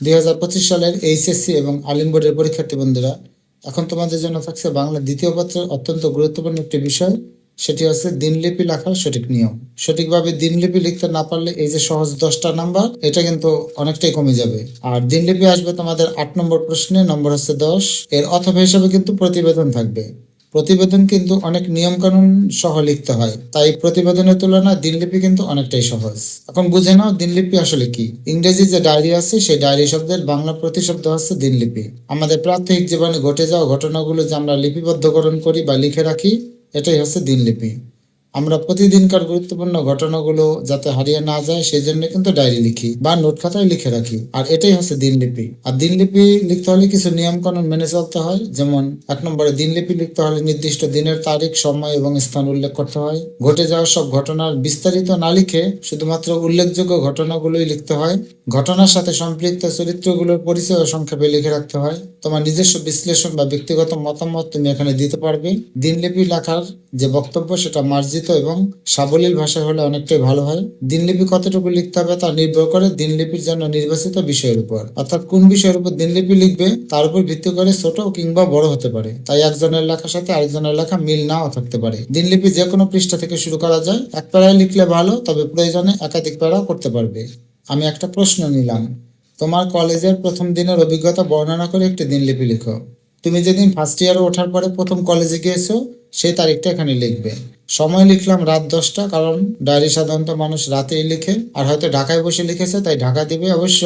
দুই হাজার পঁচিশ সালের এইচএসসি এবং আলিম বোর্ডের পরীক্ষার্থী বন্ধুরা, এখন তোমাদের জন্য থাকছে বাংলা দ্বিতীয় পত্রের অত্যন্ত গুরুত্বপূর্ণ একটি বিষয়, সেটি হচ্ছে দিনলিপি লেখার সঠিক নিয়ম। সঠিকভাবে দিনলিপি লিখতে না পারলে এই যে সহজ দশটা নাম্বার, এটা কিন্তু অনেকটাই কমে যাবে। আর দিনলিপি আসবে তোমাদের আট নম্বর প্রশ্নে, নম্বর হচ্ছে দশ। এর অথবা হিসাবে কিন্তু প্রতিবেদন থাকবে। প্রতিবেদন কিন্তু অনেক নিয়মকানুন সহ লিখতে হয়। তাই প্রতিবেদনের তুলনায় দিনলিপি কিন্তু অনেকটাই সহজ। এখন বুঝে নাও দিনলিপি আসলে কি। ইংরেজি যে ডায়েরি আছে, সেই ডায়েরি শব্দের বাংলা প্রতিশব্দ হচ্ছে দিনলিপি। আমাদের প্রাত্যহিক জীবনে ঘটে যাওয়া ঘটনাগুলো যে আমরা লিপিবদ্ধকরণ করি বা লিখে রাখি, এটাই হচ্ছে দিনলিপি। আমরা প্রতিদিনকার গুরুত্বপূর্ণ ঘটনাগুলো যাতে হারিয়ে না যায়, সেই জন্য কিন্তু ডায়েরি লিখি বা নোট খাতায় লিখে রাখি। আর এটাই হচ্ছে দিনলিপি আর দিনলিপি লিখতে হলে কিছু নিয়ম কানুন মেনে চলতে হয়। যেমন এক নম্বরে দিনলিপি লিখতে হলে নির্দিষ্ট দিনের তারিখ, সময় এবং স্থান উল্লেখ করতে হয়। ঘটে যাওয়া সব ঘটনার বিস্তারিত না লিখে শুধুমাত্র উল্লেখযোগ্য ঘটনাগুলোই লিখতে হয়। ঘটনার সাথে সম্পৃক্ত চরিত্রগুলোর পরিচয় সংক্ষেপে লিখে রাখতে হয়। তোমার নিজস্ব বিশ্লেষণ বা ব্যক্তিগত মতামত তুমি এখানে দিতে পারবে। দিনলিপি লেখার যে বক্তব্য, সেটা মার্জিত এবং সাবলীল ভাষা হলে অনেকটাই ভালো হয়। দিনলিপি কতটুকু লিখতে হবে তা নির্ভর করে দিনলিপির জন্য নির্বাচিত বিষয়ের উপর। অর্থাৎ কোন বিষয়ের উপর দিনলিপি লিখবে তার উপর ভিত্তি করে ছোট কিংবা বড় হতে পারে। তাই একজনের লেখার সাথে আরেকজনের লেখা মিল নাও থাকতে পারে। দিনলিপি যে কোনো পৃষ্ঠা থেকে শুরু করা যায়। এক প্যারায় লিখলে ভালো, তবে প্রয়োজনে একাধিক প্যারাও করতে পারবে। আমি একটা প্রশ্ন নিলাম। তোমার কলেজের প্রথম দিনের অভিজ্ঞতা বর্ণনা করে একটি দিনলিপি লিখো। তুমি যেদিন ফার্স্ট ইয়ারে ওঠার পরে প্রথম কলেজে গিয়েছো, সেই তারিখটা এখানে লিখবে। সময় লিখলাম রাত দশটা, কারণ ডায়েরি সাধারণত মানুষ রাতেই লিখে, আর হয়তো ঢাকায় বসে লিখেছে, তাই ঢাকা দিবে অবশ্য।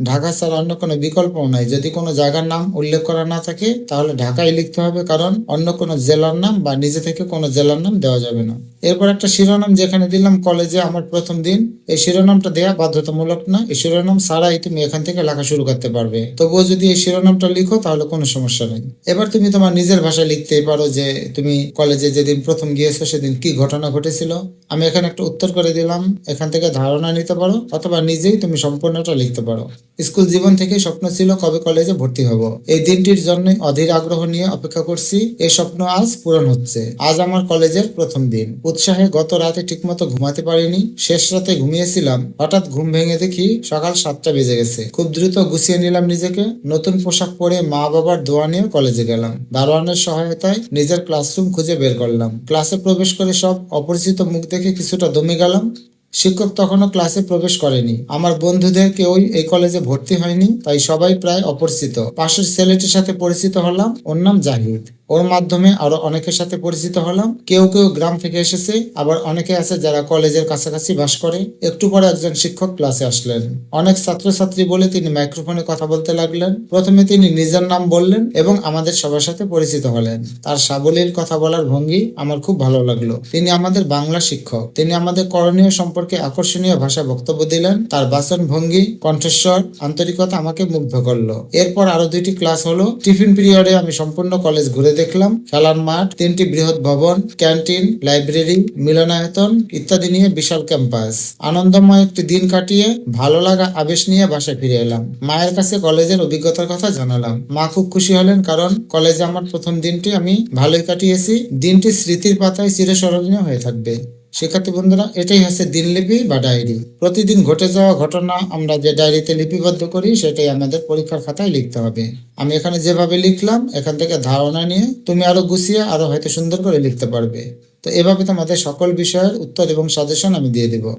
ঢাকা ছাড়া অন্য কোনো বিকল্প নাই। যদি কোনো জায়গার নাম উল্লেখ করা না থাকে, তাহলে ঢাকায় লিখতে হবে, কারণ অন্য কোনো জেলার নাম বা নিজে থেকে কোনো জেলার নাম দেওয়া যাবে না। এরপর একটা শিরোনাম যেখানে দিলাম, কলেজে আমার প্রথম দিন। এই শিরোনামটা দেওয়া বাধ্যতামূলক না, এই শিরোনাম ছাড়াই তুমি এখান থেকে লেখা শুরু করতে পারবে। তবুও যদি এই শিরোনামটা লিখো, তাহলে কোনো সমস্যা নেই। এবার তুমি তোমার নিজের ভাষায় লিখতেই পারো যে, তুমি কলেজে যেদিন প্রথম গিয়েছো, সেদিন কি ঘটনা ঘটেছিল। আমি এখানে একটা উত্তর করে দিলাম, এখান থেকে ধারণা নিতে পারো, অথবা নিজেই তুমি সম্পূর্ণটা লিখতে পারো। স্কুল জীবন থেকে স্বপ্ন ছিল কবে কলেজে ভর্তি হব। এই দিনটির জন্য অধীর আগ্রহ নিয়ে অপেক্ষা করছি এই স্বপ্ন আজ পূরণ হচ্ছে। আজ আমার কলেজের প্রথম দিন। উৎসাহে গত রাতে ঠিকমতো ঘুমাতে পারিনি, শেষ রাতে ঘুমিয়েছিলাম। হঠাৎ ঘুম ভেঙে দেখি সকাল সাতটা বেজে গেছে। খুব দ্রুত গুছিয়ে নিলাম নিজেকে। নতুন পোশাক পরে মা বাবার দোয়া নিয়ে কলেজে গেলাম। দারোয়ানের সহায়তায় নিজের ক্লাসরুম খুঁজে বের করলাম। ক্লাসে প্রবেশ করে সব অপরিচিত মুখ দেখে কিছুটা দমে গেলাম। শিক্ষক তখনও ক্লাসে প্রবেশ করেনি। আমার বন্ধুদের কেউই এই কলেজে ভর্তি হয়নি, তাই সবাই প্রায় অপরিচিত। পাশের ছেলেটির সাথে পরিচিত হলাম, ওর নাম জাহিদ। ওর মাধ্যমে আরও অনেকের সাথে পরিচিত হলাম। কেউ কেউ গ্রাম থেকে এসেছে, আবার অনেকে আছে যারা কলেজের কাছাকাছি বাস করে। একটু পরে একজন শিক্ষক ক্লাসে আসলেন। অনেক ছাত্রছাত্রী বলে তিনি মাইক্রোফোনে কথা বলতে লাগলেন। প্রথমে তিনি নিজের নাম বললেন এবং আমাদের সবার সাথে পরিচিত হলেন। তার সাবলীল কথা বলার ভঙ্গি আমার খুব ভালো লাগল। তিনি আমাদের বাংলা শিক্ষক। তিনি আমাদের করণীয় সম্পর্কে আকর্ষণীয় ভাষা বক্তব্য দিলেন। তার বাচন ভঙ্গি, কণ্ঠস্বর, আন্তরিকতা আমাকে মুগ্ধ করল। এরপর আরও দুইটি ক্লাস হলো। টিফিন পিরিয়ডে আমি সম্পূর্ণ কলেজ ঘুরে দেখলাম, খেলার মাঠ, তিনটি বৃহৎ ভবন, ক্যান্টিন, লাইব্রেরি, মিলনায়তন ইত্যাদি নিয়ে বিশাল ক্যাম্পাস। আনন্দময় একটি দিন কাটিয়ে ভালো লাগা আবেশ নিয়ে বাসায় ফিরে এলাম। মায়ের কাছে কলেজের অভিজ্ঞতার কথা জানালাম। মা খুব খুশি হলেন কারণ কলেজে আমার প্রথম দিনটি আমি ভালোই কাটিয়েছি। দিনটি স্মৃতির পাতায় চিরস্মরণীয় হয়ে থাকবে। শিক্ষার্থী বন্ধুরা, এটাই হচ্ছে দিনলিপি বা ডায়েরি। প্রতিদিন ঘটে যাওয়া ঘটনা আমরা যে ডায়েরিতে লিপিবদ্ধ করি, সেটাই আমাদের পরীক্ষার খাতায় লিখতে হবে। আমি এখানে যেভাবে লিখলাম, এখান থেকে ধারণা নিয়ে তুমি আরও গুছিয়ে, আরও হয়তো সুন্দর করে লিখতে পারবে। তো এভাবে তোমাদের সকল বিষয়ের উত্তর এবং সাজেশন আমি দিয়ে দেবো।